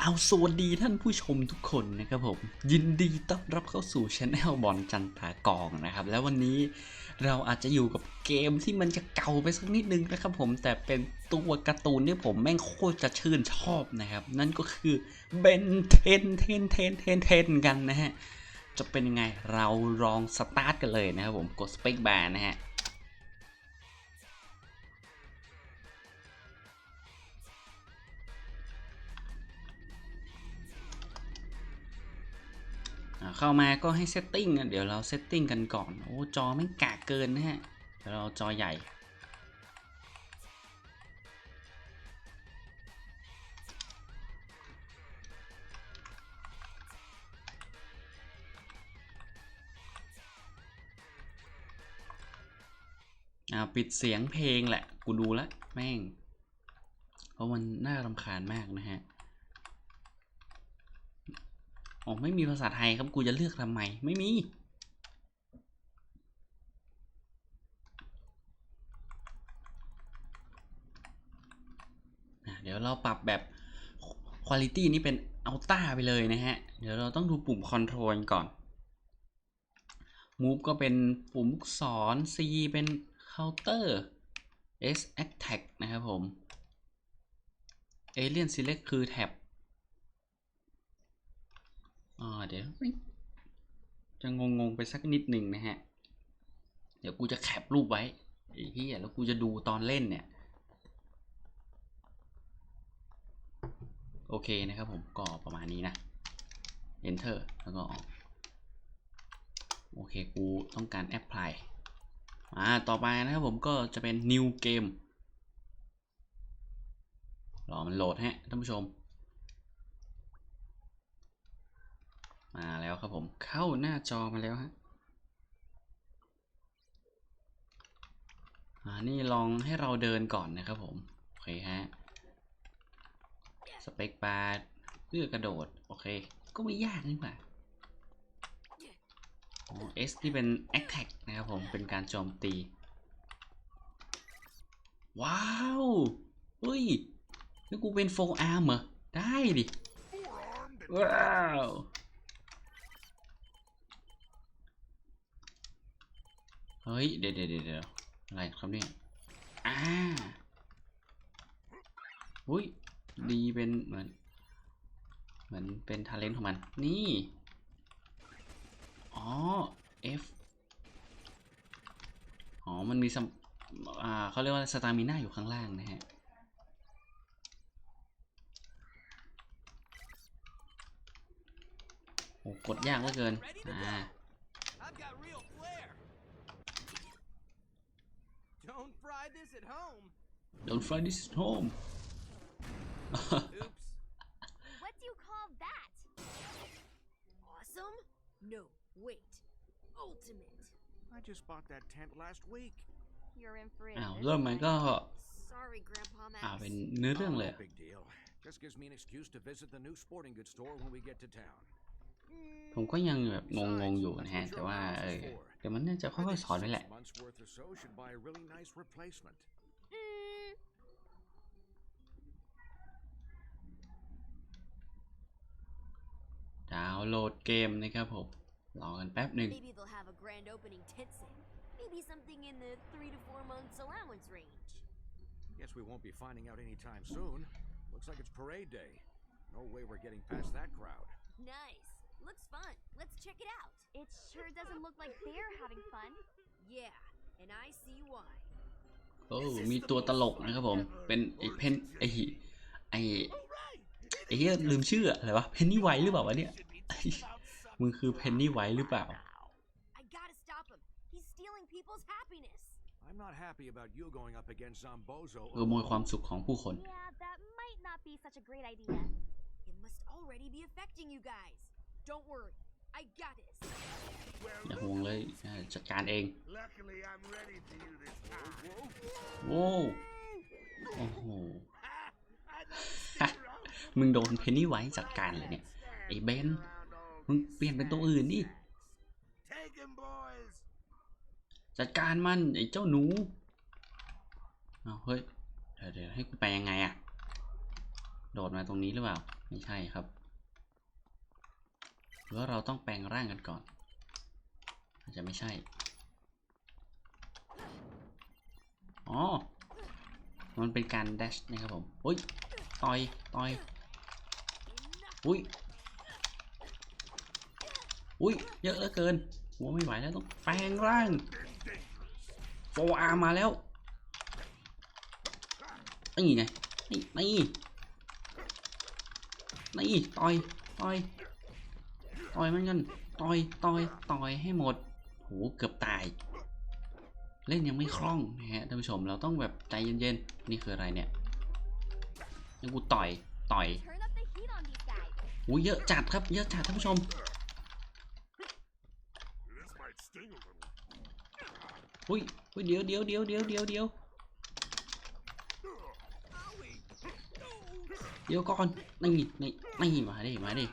เอาสวัสดีท่านผู้ชมทุกคนนะครับผม ยินดีต้อนรับเข้าสู่ช anel บอลจันทากองนะครับ แล้ววันนี้เราอาจจะอยู่กับเกมที่มันจะเก่าไปสักนิดนึงนะครับผมแต่เป็นตัวการ์ตูนที่ผมแม่งโคตรจะชื่นชอบนะครับ นั่นก็คือเบนเทนเทนเทนเทนเทนกันนะฮะ จะเป็นยังไงเราลองสตาร์ทกันเลยนะครับผมกดสเปคบาร์นะฮะ เข้ามาก็ให้เซตติ้งเดี๋ยวเราเซตติ้งกันก่อน โอ้จอไม่งกากเกินนะฮะ เดี๋ยวเราเอาจอใหญ่ อ่าปิดเสียงเพลงแหละ กูดูแล้วแม่ง เพราะมันน่ารำคาญมากนะฮะ อ๋อไม่มีภาษาไทยครับกูจะเลือกทำไม ไม่มี เดี๋ยวเราปรับแบบ Quality นี้เป็นอัลต้าไปเลยนะฮะ เดี๋ยวเราต้องดูปุ่ม Control ก่อน Move ก็เป็นปุ่มลูกศร C เป็น Counter S Attack นะครับผม Alien Select คือแท็บ เดี๋ยวจะงงๆไปสักนิดหนึ่งนะฮะ เดี๋ยวกูจะแคปรูปไว้ไอ้เหี้ยแล้วกูจะดูตอนเล่นเนี่ย โอเคนะครับผมก็ประมาณนี้นะ enter แล้วก็ออกโอเค กูต้องการ apply อ่าต่อไปนะครับผมก็จะเป็น new game รอมันโหลดฮะท่านผู้ชม มาแล้วครับผมเข้าหน้าจอมาแล้วฮะอ่านี่ลองให้เราเดินก่อนนะครับผมโอเคฮะสเปคบาร์เพื่อกระโดดโอเค ก็ไม่ยากนี่หว่าอ๋อ S ที่เป็น attack นะครับผมเป็นการโจมตี ว้าวเฮ้ยนี่กูเป็นโฟอาร์มเหรอ ได้ดิ ว้าว เฮ้ยเดี๋ยวเดี๋ยวเดี๋ยวเดี๋ยวอะไรครับเนี่ยอ่าอุ้ย ดีเป็นเหมือน เหมือนเป็นทาเลนต์ของมัน นี่ อ๋อ F อ๋อ มันมีซัมอ่าเขาเรียกว่าสตามิน่าอยู่ข้างล่างนะฮะ โอ้กดยากเหลือเกิน อ่า Don't fry this at home. Don't fly this at home Oops. What do you call that? Awesome? No, wait. Ultimate. I just bought that tent last week. You're in for it. อ้าว this เริ่มมัน time. ก็ Sorry, Grandpa Max. อ่าเป็นเนื้อเรื่อง Oh, เลย no big deal. Just gives me an excuse to visit the new sporting goods store when we get to town. ผมก็ยังแบบงงๆอยู่นะฮะ แต่ว่าเออ เดี๋ยวมันน่าจะค่อยๆสอนไปแหละ Six months worth or so should buy a really nice replacement. Mm, ดาวน์โหลดเกมนะครับผม รอกันแป๊บหนึ่ง maybe they'll have a grand opening tent sale. Maybe something in the three to four months allowance range. Guess we won't be finding out anytime soon. Looks like it's parade day. No way we're getting past that crowd. Nice. Looks fun. Let's check it out. It sure doesn't look like they're having fun. Yeah, and I see why. โอ้มีตัวตลกนะครับผม เป็นไอ้เพนไอ้ไอ้ไอ้เหี้ยลืมชื่ออะไรวะ เพนนี่ไวหรือเปล่าวะเนี่ย มึงคือเพนนี่ไวหรือเปล่า I gotta stop him. He's stealing people's happiness. I'm not happy about you going up against Zombozo. ขโมยความสุขของผู้คน Yeah, that might not be such a great idea. It must already be affecting you guys. Don't worry. I got this. อย่าห่วงเลยอ่าจัดการเอง Luckily, I'm ready for you this time. โว้วโอ้โห I know มึงโดนเพนนี่ไวจัดการเลยเนี่ย ไอ้เบนมึงเปลี่ยนเป็นตัวอื่นดิ Take him, boys. จัดการมันไอ้เจ้าหนูเอาเฮ้ย เดี๋ยวเดี๋ยวให้กูไปยังไงอะโดดมาตรงนี้หรือเปล่า ไม่ใช่ครับ หรือว่าเราต้องแปลงร่างกันก่อน อาจจะไม่ใช่ อ๋อ มันเป็นการแดชนะครับผม อุ้ย ต่อย ต่อย อุ้ย อุ้ย เยอะเหลือเกิน หัวไม่ไหวแล้วต้องแปลงร่างโฟอาร์มาแล้ว นี่ไง นี่ นี่ นี่ ต่อย ต่อย ต่อยมันกันต่อยต่อยต่อยให้หมดโหเกือบตาย เล่นยังไม่คล่องนะฮะท่านผู้ชมเราต้องแบบใจเย็นๆนี่คืออะไรเนี่ยยังกูต่อยต่อย Turn up the heat on these guys. โอ้ยเยอะจัดครับเยอะจัดท่านผู้ชมอุ้ยอุ้ยเดี๋ยวเดี๋ยวเดี๋ยวเดี๋ยวเดี๋ยวเดี๋ยวเดี๋ยวก่อนนี่นี่นี่มาดิมาดิ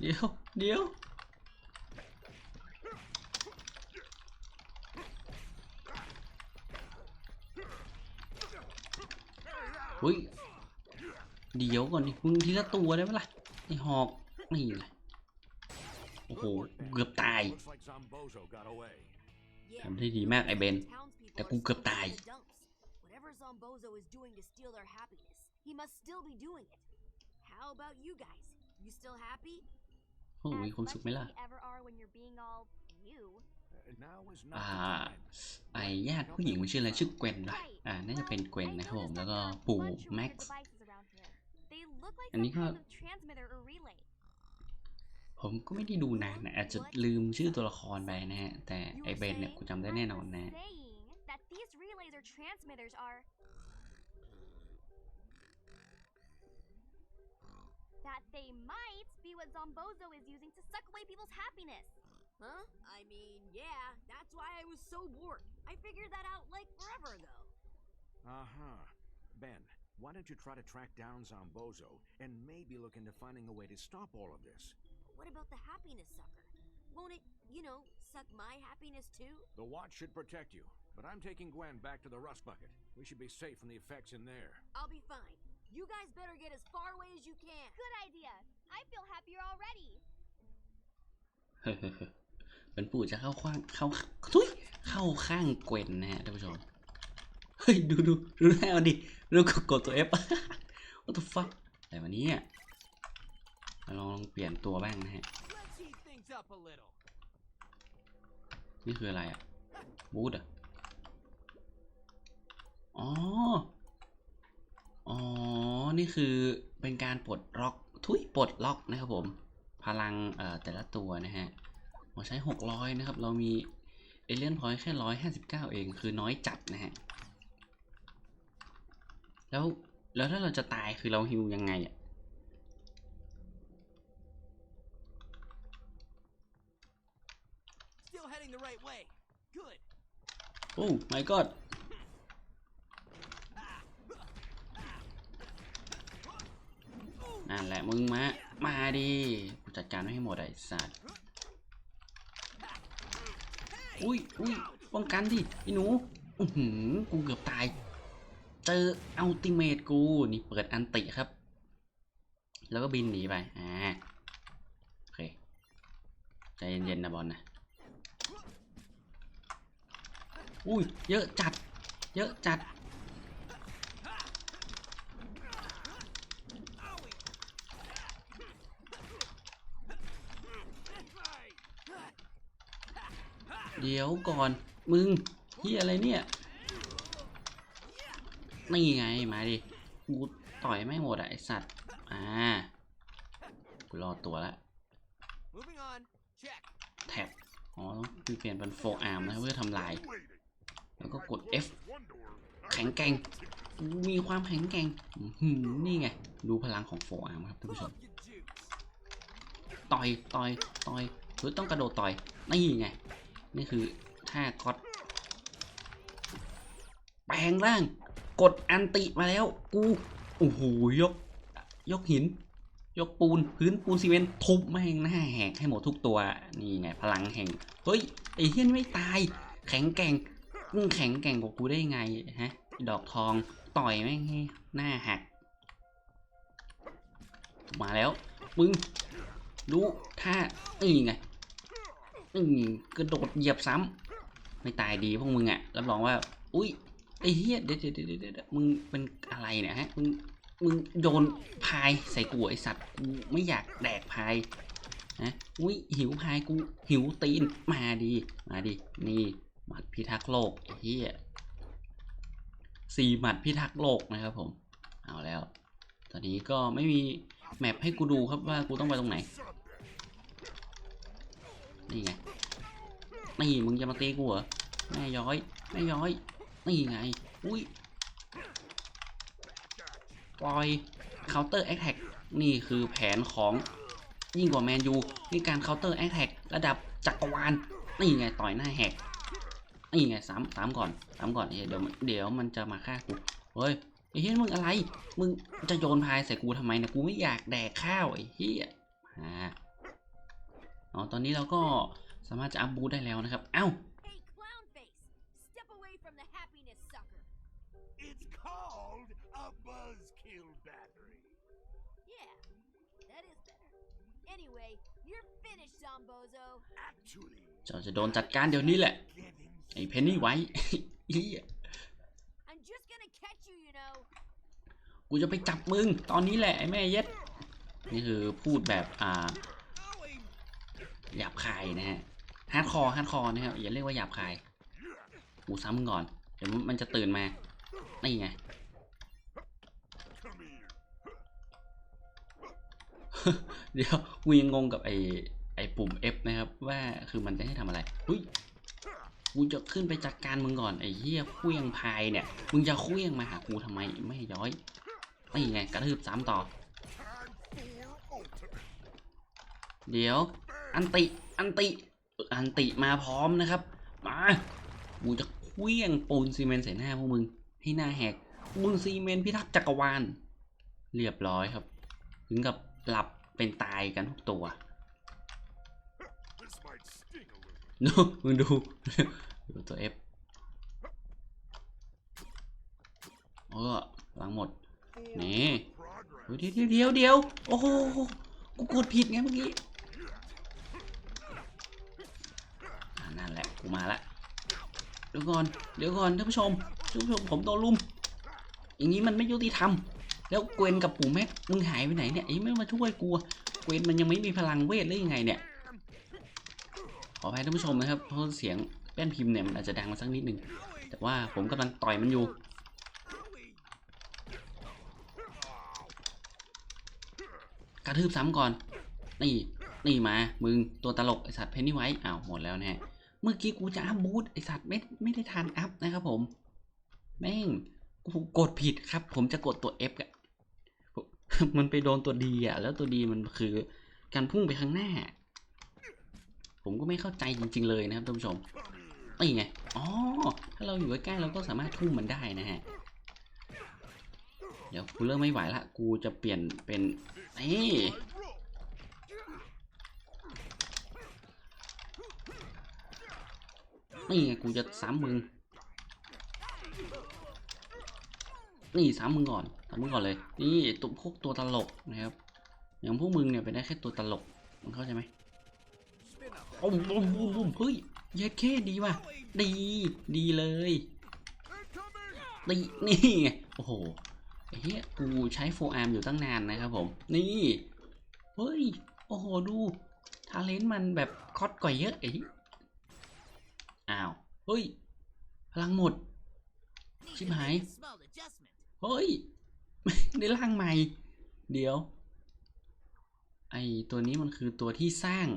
เดี๋ยว เดี๋ยวอุ้ย เดี๋ยวก่อนดิมึงทีละตัวได้ไหมล่ะไอหอก นี่ไงโอ้โห เกือบตาย Looks like Zombozo got away. Yeah. ทำได้ดีมากไอเบน Townspeople แต่ are กูเกือบ still ตาย in the dumps. Whatever Zombozo is doing to steal their happiness, he must still be doing it. How about you guys? You still happy? โอ้มีความสุขไหมล่ะ As much as we ever are when you're being all you. Uh, now is อ่า not the time. ไอญาติผู้หญิงมันชื่ออะไรชื่อเกวนป่ะอ่าน่าจะเป็นเกวน I นะครับผม noticed แล้ว that ก็ there are a ปู่ bunch of แม็ weird กซ์ devices around here. They look like อันนี้ some ก็ kind of transmitter or relay. ผมก็ไม่ได้ดูนานนะอาจจะลืมชื่อตัวละครไปนะฮะแต่ You ไอ were เบนเนี่ย saying? กูจำได้แน่นอน I นะ that these relays or transmitters are that they might be what Zombozo is using to suck away people's happiness. Huh? I mean, yeah, that's why I was so bored. I figured that out like forever ago. Uh-huh. Ben, why don't you try to track down Zombozo and maybe look into finding a way to stop all of this? But What about the happiness sucker? Won't it, you know, suck my happiness too? The watch should protect you, but I'm taking Gwen back to the rust bucket. We should be safe from the effects in there. I'll be fine. You guys better get as far away as you can. Good idea. I feel happier already. เป็นปู่จะเข้าข้างเข้าทุยเข้าข้างเกวนนะฮะท่านผู้ชม เฮ้ย ดูดูดูแน่เอาดิดูกดกดตัว F what the fuck อะไรวะเนี่ยมาลองลองเปลี่ยนตัวบ้างนะฮะ Let's heat things up a little. นี่คืออะไรอะบูทอะอ๋ออ๋อ นี่คือเป็นการปลดล็อกทุยปลดล็อกนะครับผมพลังเอ่อแต่ละตัวนะฮะเราใช้ 600 นะครับ เรามีเอเลียนพอยต์แค่ 159 เองคือน้อยจัดนะฮะแล้วแล้วถ้าเราจะตายคือเราฮิวยังไงอะ Still heading the right way. Good. โอ้ my god นั่นแหละมึงมา มาดิกูจัดการไม่ให้หมดไอ้สัตว์อุ้ยอุ้ยป้องกันดิไอ้หนูอือหือกูเกือบตาย เจออัลติเมตกู นี่เปิดอันติครับ แล้วก็บินหนีไป อ่า โอเค ใจเย็นๆนะบอลนะ อุ้ย เยอะจัด เยอะจัด เดี๋ยวก่อนมึงเฮียอะไรเนี่ยนี่ไงมาดิกูต่อยไม่หมดอะไอสัตว์อ่ากูรอตัวละ Moving on. Check. แท็บอ๋อต้องเปลี่ยนเป็นโฟอาร์มนะครับเพื่อทำลาย แล้วก็กด F แข็งแกร่งมีความแข็งแกร่งอื้อหือนี่ไง ดูพลังของโฟอาร์มครับท่านผู้ชม Love your juice. ต่อย ต่อย ต่อยเฮ้ยต้องกระโดดต่อย นี่ไง นี่คือท่าก๊อตแปลงร่าง กดอันติมาแล้ว กูโอ้โหยก ยกหิน ยกปูนพื้นปูนซีเมนต์ทุบแม่งหน้าแหกให้หมดทุกตัวนี่ไงพลังแห่งเฮ้ยไอ้เฮียนไม่ตาย แข็งแกร่งมึงแข็งแกร่งกว่ากูได้ไงฮะ ดอกทองต่อยแม่งให้หน้าหัก มาแล้วมึงดูท่านี่ไง นี่กระโดดเหยียบซ้ำไม่ตายดีพวกมึงอะรับรองว่า อุ้ยไอ้เหี้ยเดี๋ยวเดี๋ยวเดี๋ยวเดี๋ยวมึงเป็นอะไรเนี่ยฮะมึงมึงโยนพายใส่กูไอสัตว์กูไม่อยากแดกพายนะอุ้ยหิวพายกูหิวตีนมาดีมาดีนี่หมัดพิทักษ์โลกเหี้ยสี่หมัดพิทักษ์โลกนะครับผมเอาแล้ว ตอนนี้ก็ไม่มีแมปให้กูดูครับว่ากูต้องไปตรงไหน นี่ไงนี่มึงจะมาตีกูเหรอแม่ย้อยแม่ย้อยนี่ไงอุ้ยปล่อย counter attack นี่คือแผนของยิ่งกว่าแมนยูนี่การ counter attack ระดับจักรวาลนี่ไงต่อยหน้าแหกนี่ไงสามสามก่อนสามก่อนเดี๋ยวมันเดี๋ยวมันจะมาฆ่ากูเฮ้ยไอ้เฮ้ยมึงอะไร มึงจะโยนพายใส่กูทำไมนะกูไม่อยากแดกข้าวไอ้เหี้ยฮะ อ๋อ ตอนนี้เราก็สามารถจะอัพบูทได้แล้วนะครับ เอ้า Hey, clown face! Step away from the happiness sucker. It's called a buzzkill battery. Yeah, that is better. Anyway, you're finished, Zombozo. Actually, เจ้าจะโดนจัดการเดี๋ยวนี้แหละ get him ไอ้เพนนี่ไว้เหี้ย I'm just gonna catch you, you know. กูจะไปจับมึง ตอนนี้แหละไอ้แม่เย็ด นี่คือพูดแบบอ่า หยาบคายนะฮะฮาร์ดคอร์ฮาร์ดคอร์นะครับอย่าเรียกว่าหยาบคายกูซ้ำมึงก่อน เดี๋ยวมันจะตื่นมา นี่ไงเดี๋ยวกูยังงงกับไอ้ไอ้ปุ่ม F นะครับ ว่าคือมันจะให้ทำอะไรอุ้ยกูจะขึ้นไปจัดการมึงก่อนไอ้เหี้ยเคลี้ยงพายเนี่ยมึงจะเคลี้ยงมาหากูทำไมไม่ย้อยนี่ไงกระทืบซ้ำต่อ เดี๋ยว อันติ อันติ อันติมาพร้อมนะครับ มากูจะเคลี้ยงปูนซีเมนต์ใส่หน้าพวกมึง ให้หน้าแหกปูนซีเมนต์พิทักษ์จักรวาล เรียบร้อยครับ ถึงกับหลับเป็นตายกันทุกตัว This might sting a little. ดูมึงดู ดูตัว F เออหลังหมด นี่เดียวเดี๋ยวเดี๋ยวเดี๋ยว โอ้โห กูกดผิดไงเมื่อกี้ มาละเดี๋ยวก่อนเดี๋ยวก่อนท่านผู้ชมท่านผู้ชมผมโดนลุม อย่างนี้มันไม่ยุติธรรมแล้วเกวนกับปู่แม็กมึงหายไปไหนเนี่ยไอ้ไม่มาช่วยกูเกวนมันยังไม่มีพลังเวทหรือยังไงเนี่ยขออภัยท่านผู้ชมนะครับเพราะเสียงแป้นพิมพ์เนี่ยมันอาจจะดังมาสักนิดนึงแต่ว่าผมกำลังต่อยมันอยู่กระทืบซ้ำก่อน นี่ นี่มา มึง ตัวตลกไอสัตว์เพนนี่ไว้อ้าว หมดแล้วนะฮะ เมื่อกี้กูจะอัพบูทไอสัตว์ไม่ไม่ได้ทันอัพนะครับผม แม่งกูกดผิดครับ ผมจะกดตัว F อะมันไปโดนตัว D อะแล้วตัว D มันคือการพุ่งไปข้างหน้า ผมก็ไม่เข้าใจจริง ๆ เลยนะครับท่านผู้ชมนี่ไงอ๋อถ้าเราอยู่ใกล้ๆเราก็สามารถทุ่มมันได้นะฮะเดี๋ยวกูเริ่มไม่ไหวละ กูจะเปลี่ยนเป็นนี่ นี่ไงกูจะซ้ำมึง นี่ซ้ำมึงก่อนซ้ำมึงก่อนเลย นี่ตัวพวกตัวตลกนะครับ อย่างพวกมึงเนี่ยเป็นได้แค่ตัวตลก มึงเข้าใจไหมปุ้มปุ้มปุ้มปุ้มเฮ้ยเย็ดแค่ดีว่ะ ดี ดีเลยดีนี่ไง โอ้โหเฮียกูใช้โฟอาร์มอยู่ตั้งนานนะครับผม นี่ เฮ้ย โอ้โห ดู ทาเลนต์มันแบบคอดก่อยเยอะไอ้เหี้ย อ้าว เฮ้ย พลังหมด ชิบหาย เฮ้ย ได้ร่างใหม่ เดี๋ยว ไอตัวนี้มันคือตัวที่สร้าง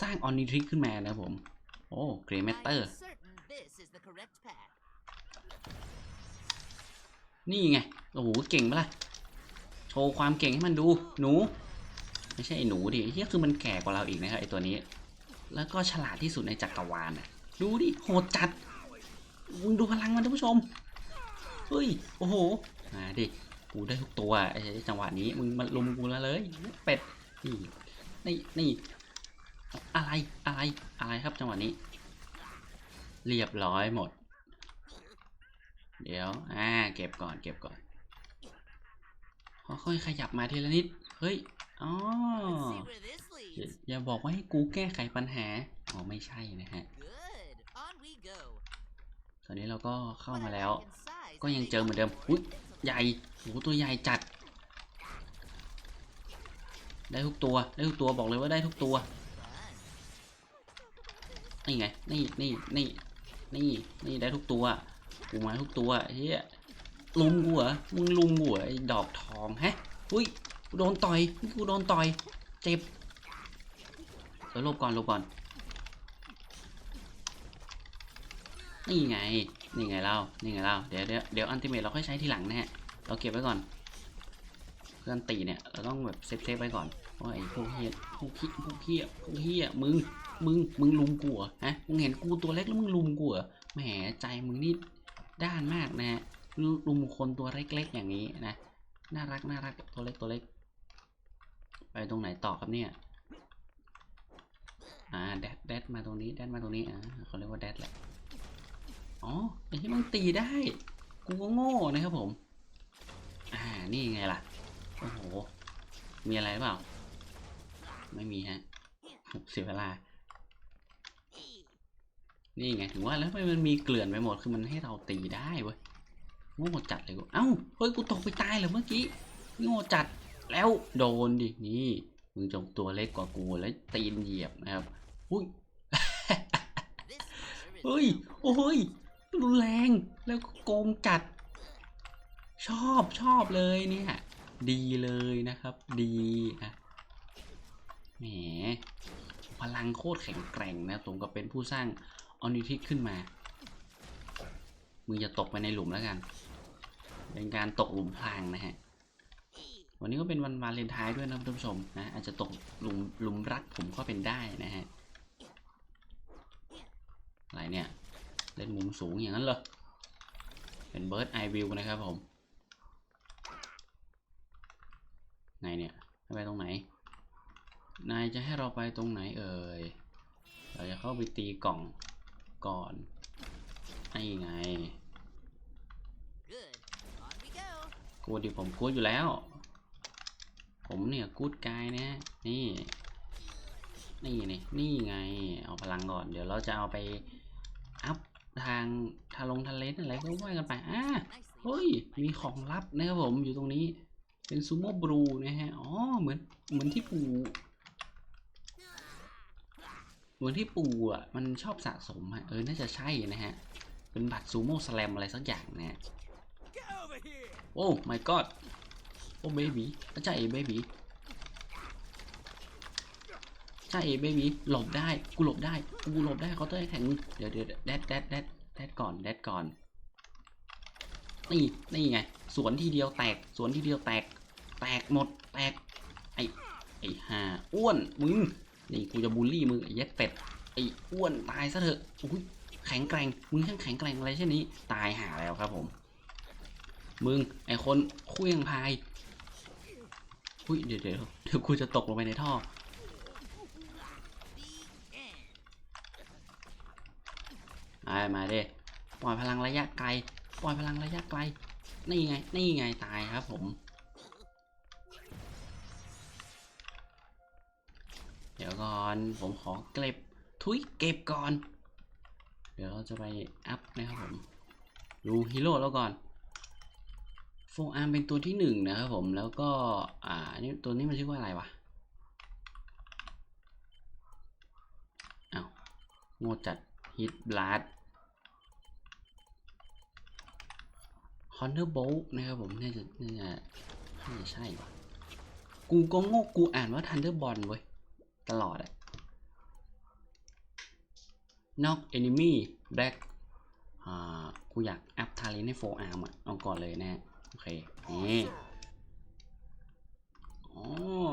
สร้างออนิทริกขึ้นมานะผม โอ้เกรย์แมเตอร์ นี่ไง โอ้โห เก่งปะล่ะ โชว์ความเก่งให้มันดู หนู ไม่ใช่ไอหนูดิเฮียคือมันแก่กว่าเราอีกนะครับไอตัวนี้ แล้วก็ฉลาดที่สุดในจักรวาลน่ะ ดูดิ โหดจัดมึงดูพลังมันท่านผู้ชม เฮ้ย โอ้โห มาดิ กูได้ทุกตัวไอ้จังหวะนี้ มึงมาลุมกูแล้วเลย เป็ด นี่ นี่ นี่ อะไร อะไร อะไรครับจังหวะนี้ เรียบร้อยหมด เดี๋ยว อ่า เก็บก่อน เก็บก่อนค่อยๆขยับมาทีละนิด เฮ้ย อ๋อ Let's see where this อย่า leads. อย่าบอกว่าให้กูแก้ไขปัญหา อ๋อ ไม่ใช่นะฮะ Good. On we go. ตอนนี้เราก็เข้า What มา a แล้ว heck in size ก็ that ยัง they เจอเหมือนเดิม don't อุ้ย fit into ใหญ่โหตัวใหญ่จัด ได้ทุกตัว ได้ทุกตัว บอกเลยว่าได้ทุกตัว fun. นี่ไง นี่ นี่ นี่ นี่ นี่ได้ทุกตัว กูมาทุกตัวเฮียลุมกูเหรอ มึงลุมกูเหรอไอ้ดอกทองฮะ อุ้ยกูโดนต่อย กูโดนต่อย เจ็บ เดี๋ยวลบก่อนลบก่อน นี่ไง นี่ไงเล่านี่ไงเล่าเดี๋ยวเดี๋ยวเดี๋ยวอันติเมทเราค่อยใช้ทีหลังนะฮะ เราเก็บไว้ก่อน เพื่อนตีเนี่ย เราต้องแบบเซฟเซฟไว้ก่อนเพราะไอ้พวกเฮียพวกขี้พวกเฮียพวกเฮียมึง มึง มึงลุมกูเหรอฮะ มึงเห็นกูตัวเล็กแล้วมึงลุมกูเหรอแหมใจมึงนี่ด้านมากนะฮะลุมคนตัวเล็กๆอย่างนี้นะ น่ารักน่ารักตัวเล็กตัวเล็ก ไปตรงไหนต่อครับเนี่ย อ่าแดดแดดมาตรงนี้แดดมาตรงนี้อ่าเขาเรียกว่าแดดแหละอ๋อไอ้ที่มันตีได้ กูก็โง่นะครับผม อ่านี่ไงล่ะโอ้โหมีอะไรเปล่า ไม่มีฮะเสียเวลา นี่ไงถึงว่าแล้วทำไมมันมีเกลื่อนไปหมดคือมันให้เราตีได้เว้ยโง่จัดเลยกูเอ้าเฮ้ยกูตกไปตายเหรอเมื่อกี้โง่จัดแล้วโดนดินี่ มึงจงตัวเล็กกว่ากูแล้วตีนเหยียบนะครับอุ้ย This monster is เฮ้ย โอ้ย รุนแรงแล้วก็โกงจัด ชอบชอบเลยเนี่ย ดีเลยนะครับ ดีนะแหม พลังโคตรแข็งแกร่งนะสมกับเป็นผู้สร้างออนิทิกขึ้นมา มึงจะตกไปในหลุมแล้วกัน เป็นการตกหลุมพรางนะฮะ วันนี้ก็เป็นวันวาเลนไทน์ด้วยนะท่านผู้ชมนะอาจจะตกหลุมหลุมรักผมก็เป็นได้นะฮะอะไรเนี่ย เล่นมุมสูงอย่างนั้นเหรอเป็นเบิร์ดไอวิวนะครับผมไหนเนี่ยให้ไปตรงไหน นายจะให้เราไปตรงไหนเอ่ยเราจะเข้าไปตีกล่องก่อนไอ้ไง good. On we go. กูดิผมกูดอยู่แล้ว ผมเนี่ยกูดกายนะนี่ นี่นี่นี่ไง เอาพลังก่อน เดี๋ยวเราจะเอาไปอัพทางทาลงทะเลนอะไรก็ว่ากันไปอ่าเฮ้ย มีของลับนะครับผมอยู่ตรงนี้เป็นซูโม่บรูนะฮะ อ๋อ เหมือนเหมือนที่ปู่เหมือนที่ปู่อะ มันชอบสะสมฮะเออ น่าจะใช่นะฮะ เป็นบัตรซูโม่สแลมอะไรสักอย่างนะฮะโอ้ my god โอ้เบบีจ้าเอเบบีจ้าเอเบบี้หลบได้ กูหลบได้ กูหลบได้เขาน์เตอร์แข็งเดี๋ยวเดี๋ยวแดดแดดแดดแดดก่อนแดดก่อน นี่นี่ไง สวนทีเดียวแตก สวนทีเดียวแตก แตกหมด แตก ไอไอห่าอ้วน มึง นี่กูจะบูลลี่มึงไอ้เย็ดเป็ด ไออ้วนตายซะเถอะอุ้ยแข็งแกร่ง มึงช่างแข็งแกร่งอะไรเช่นนี้ ตายหาแล้วครับผม มึงไอคนเคลื่องพาย อุ้ยเดี๋ยวเดี๋ยวเดี๋ยวกูจะตกลงไปในท่อ มามาเด้ปล่อยพลังระยะไกล ปล่อยพลังระยะไกล นี่ไง นี่ไงตายครับผม เดี๋ยวก่อนผมขอเก็บ ทุยเก็บก่อน เดี๋ยวเราจะไปอัพนะครับผม ดูฮีโร่แล้วก่อน โฟอาร์มเป็นตัวที่หนึ่งนะครับผมแล้วก็อ่านี่ตัวนี้มันชื่อว่าอะไรวะอ้าวโง่จัดฮิตบลัดคอนเนอร์โบลนะครับผมน่าจะน่าจะน่าจะใช่วะกูก็โง่กูอ่านว่าทันเดอร์บอลเว้ย ตลอดอะ knock enemy back อ่ากูอยากอัพทาเลนให้โฟอาร์มอะเอาก่อนเลยนะฮะ โอเค นี่อ๋อ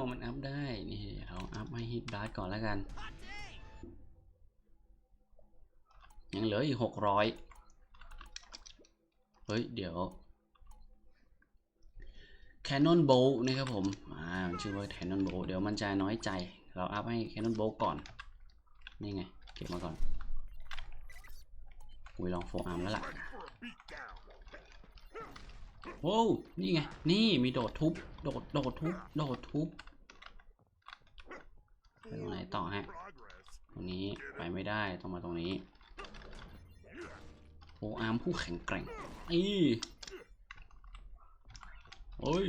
มันอัพได้ นี่เราอัพให้ฮิตบลัดก่อนแล้วกัน ยังเหลืออีกหกร้อยเฮ้ย เดี๋ยว Cannon Bolt นะครับผม อ่า มันชื่อว่า Cannon Bolt เดี๋ยวมันจะน้อยใจ เราอัพให้ Cannon Bolt ก่อน นี่ไง เก็บมาก่อนอุ้ยลองโฟอาร์มแล้วล่ะ Ready for a beatdown. โว้นี่ไง นี่มีโดดทุบ โดด โดดทุบ โดดทุบ ไปตรงไหนต่อฮะ ตรงนี้ไปไม่ได้ ต้องมาตรงนี้ โออาร์มผู้แข็งแกร่งอีเฮ้ย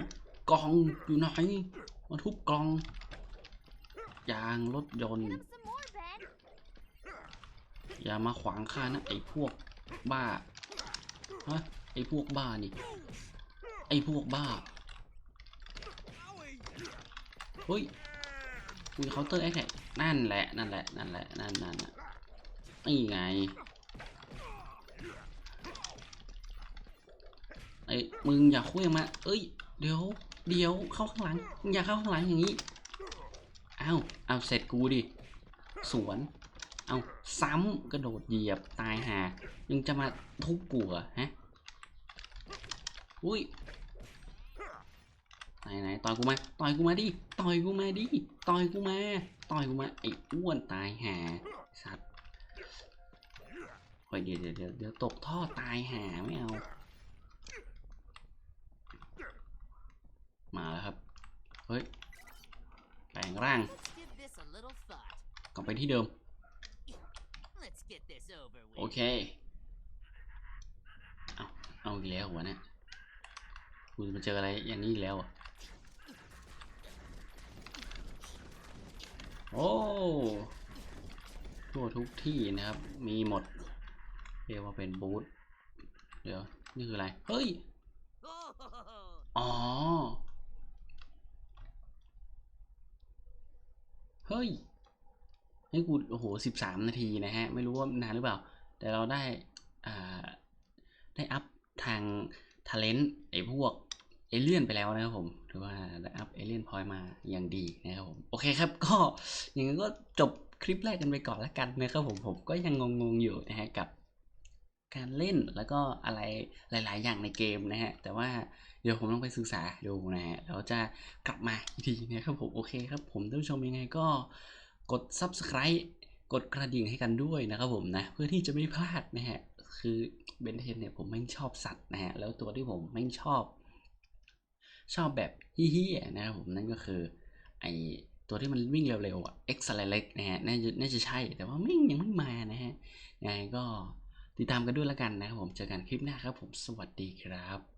กล่องอยู่ไหนมาทุบกล่อง ยางรถยนต์ อย่ามาขวางข้านะไอ้พวกบ้า ฮะ ไอ้พวกบ้านี่ ไอ้พวกบ้า เฮ้ยคุยเคาน์เตอร์แอคนั่นแหละ นั่นแหละ นั่นแหละ นั่นนั่นนี่ไง ไอ้มึงอย่าคุยงมา เอ้ย เดี๋ยว เดี๋ยว เข้าข้างหลังมึงอย่าเข้าข้างหลังอย่างนี้ อ้าว เอาเสร็จกูดิ สวน เอาซ้ำกระโดดเหยียบตายหา ยังจะมาทุบกูเหรอฮะ อุ้ย ไหนไหนต่อยกูมา ต่อยกูมาดิ ต่อยกูมาดิ ต่อยกูมา ต่อยกูมา ไอ้อ้วนตายหาสัตว์เฮ้ยเดี๋ยวเดี๋ยวเดี๋ยวเดี๋ยวตกท่อตายหาไม่เอา มาแล้วครับ เฮ้ย แปลงร่าง Let's give this a little thought. กลับไปที่เดิม Let's get this over โอ with. เค เอาเอาอีกแล้ววะเนี่ยกูจะมาเจออะไรอย่างนี้อีกแล้วเหรอะ โอ้ทั่วทุกที่นะครับ มีหมด เรียกว่าเป็นบูธเดี๋ยว นี่คืออะไร เฮ้ย อ๋อ เฮ้ยให้กูโอ้โหสิบสามนาทีนะฮะ ไม่รู้ว่านานหรือเปล่า แต่เราได้ อ่า ได้อัพทางท ALENT ไอ้พวก เอเลี่ยนไปแล้วนะครับผมถือว่าได้อัพเอเลี่ยนพอยมาอย่างดีนะครับผมโอเคครับก็อย่างนั้นก็จบคลิปแรกกันไปก่อนละกันนะครับผมผมก็ยังงงๆอยู่นะฮะกับการเล่นแล้วก็อะไรหลาย ๆ อย่างในเกมนะฮะแต่ว่าเดี๋ยวผมต้องไปศึกษาดูนะฮะแล้วจะกลับมาอีกทีนะครับผมโอเคครับผมท่านผู้ชมยังไงก็กด subscribe กดกระดิ่งให้กันด้วยนะครับผมนะเพื่อที่จะไม่พลาดนะฮะคือเบนเทนเนี่ยผมไม่ชอบสัตว์นะฮะแล้วตัวที่ผมไม่ชอบ ชอบแบบเฮี้ยๆนะครับผมนั่นก็คือไอตัวที่มันวิ่งเร็วๆอะ X อะไรเล็กนะฮะน่าจะน่าจะใช่แต่ว่าไม่งยังไม่มานะฮะยังไงก็ติดตามกันด้วยแล้วกันนะครับผมเจอกันคลิปหน้าครับผมสวัสดีครับ